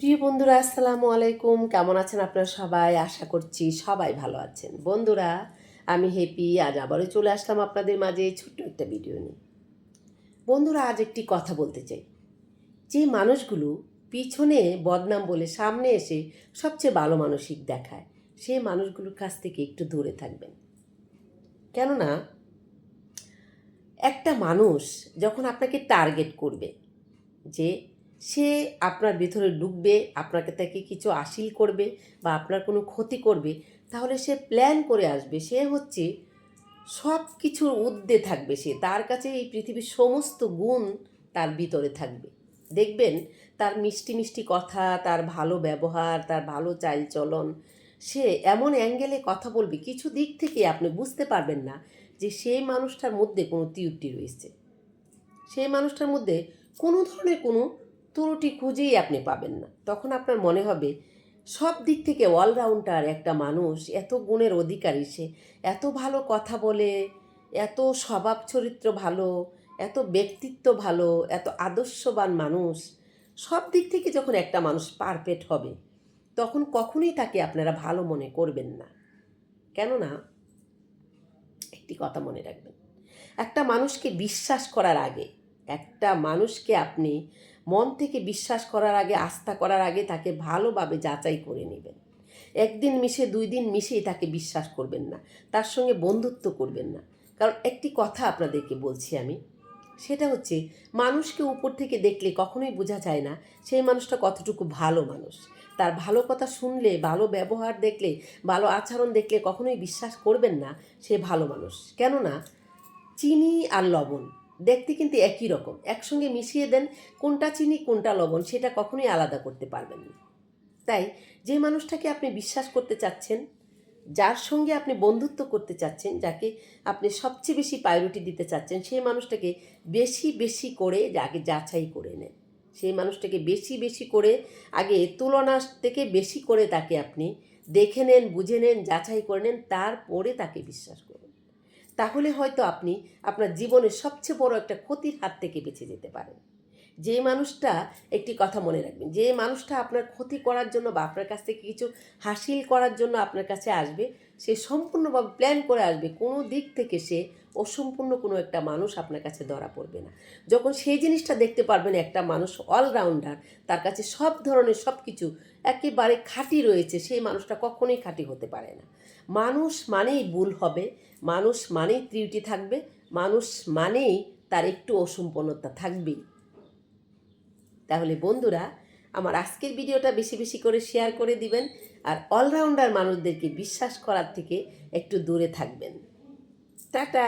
প্রিয় বন্ধুরা, আসসালামু আলাইকুম। কেমন আছেন আপনারা সবাই? আশা করছি সবাই ভালো আছেন। বন্ধুরা, আমি হেপি। আজ আবারও চলে আসলাম আপনাদের মাঝে ছোট্ট একটা ভিডিও নিয়ে। বন্ধুরা, আজ একটি কথা বলতে চাই। যে মানুষগুলো পিছনে বদনাম বলে সামনে এসে সবচেয়ে ভালো মানসিক দেখায়, সে মানুষগুলোর কাছ থেকে একটু দূরে থাকবেন। কেননা, একটা মানুষ যখন আপনাকে টার্গেট করবে যে সে আপনার ভেতরে ঢুকবে, আপনাকে তাকে কিছু আশিল করবে বা আপনার কোনো ক্ষতি করবে, তাহলে সে প্ল্যান করে আসবে। সে হচ্ছে সব কিছুর ঊর্ধ্বে থাকবে সে। তার কাছে এই পৃথিবীর সমস্ত গুণ তার ভিতরে থাকবে। দেখবেন, তার মিষ্টি মিষ্টি কথা, তার ভালো ব্যবহার, তার ভালো চালচলন, সে এমন অ্যাঙ্গেলে কথা বলবে, কিছু দিক থেকে আপনি বুঝতে পারবেন না যে সেই মানুষটার মধ্যে কোনো ত্রুটি রয়েছে। সেই মানুষটার মধ্যে কোনো ধরনের কোনো ত্রুটি খুঁজেই আপনি পাবেন না। তখন আপনার মনে হবে, সব দিক থেকে অলরাউন্ডার একটা মানুষ, এত গুণের অধিকারী সে, এত ভালো কথা বলে, এত স্বভাব চরিত্র ভালো, এত ব্যক্তিত্ব ভালো, এত আদর্শবান মানুষ, সব দিক থেকে যখন একটা মানুষ পারফেক্ট হবে, তখন কখনোই তাকে আপনারা ভালো মনে করবেন না। কেননা, একটি কথা মনে রাখবেন, একটা মানুষকে বিশ্বাস করার আগে একটা মানুষকে আপনি মন থেকে বিশ্বাস করার আগে, আস্থা করার আগে তাকে ভালোভাবে যাচাই করে নেবেন। একদিন মিশে, দুই দিন মিশেই তাকে বিশ্বাস করবেন না। তার সঙ্গে বন্ধুত্ব করবেন না। কারণ একটি কথা আপনাদেরকে বলছি আমি। সেটা হচ্ছে, মানুষকে উপর থেকে দেখলে কখনোই বোঝা যায় না সেই মানুষটা কতটুকু ভালো মানুষ। তার ভালো কথা শুনলে, ভালো ব্যবহার দেখলে, ভালো আচরণ দেখলে কখনোই বিশ্বাস করবেন না সে ভালো মানুষ। কেননা, চিনি আর লবণ দেখতে কিন্তু একই রকম। একসঙ্গে মিশিয়ে দেন কোনটা চিনি, কোনটা লবণ, সেটা কখনোই আলাদা করতে পারবেন না। তাই যে মানুষটাকে আপনি বিশ্বাস করতে চাচ্ছেন, যার সঙ্গে আপনি বন্ধুত্ব করতে চাচ্ছেন, যাকে আপনি সবচেয়ে বেশি প্রায়োরিটি দিতে চাচ্ছেন, সেই মানুষটাকে বেশি বেশি করে আগে যাচাই করে নেন। সেই মানুষটাকে বেশি বেশি করে আগে তুলনা থেকে বেশি করে তাকে আপনি দেখে নেন, বুঝে নেন, যাচাই করে নেন, তারপরে তাকে বিশ্বাস তাহলে হয়তো আপনি আপনার জীবনের সবচেয়ে বড় একটা ক্ষতির হাত থেকে বেঁচে যেতে পারেন। যে মানুষটা একটি কথা মনে রাখবেন, যে মানুষটা আপনার ক্ষতি করার জন্য বা আপনার কাছ থেকে কিছু হাসিল করার জন্য আপনার কাছে আসবে, সে সম্পূর্ণভাবে প্ল্যান করে আসবে, কোনো দিক থেকে সে অসম্পূর্ণ কোনো একটা মানুষ আপনার কাছে ধরা পড়বে না। যখন সেই জিনিসটা দেখতে পারবেন একটা মানুষ অলরাউন্ডার তার কাছে সব ধরনের সব কিছু একেবারে খাঁটি রয়েছে, সেই মানুষটা কখনোই খাঁটি হতে পারে না। মানুষ মানেই ভুল হবে, মানুষ মানেই ত্রুটি থাকবে, মানুষ মানেই তার একটু অসম্পন্নতা থাকবেই। তাহলে বন্ধুরা, আমার আজকের ভিডিওটা বেশি বেশি করে শেয়ার করে দিবেন আর অলরাউন্ডার মানুষদেরকে বিশ্বাস করার থেকে একটু দূরে থাকবেন। টাটা!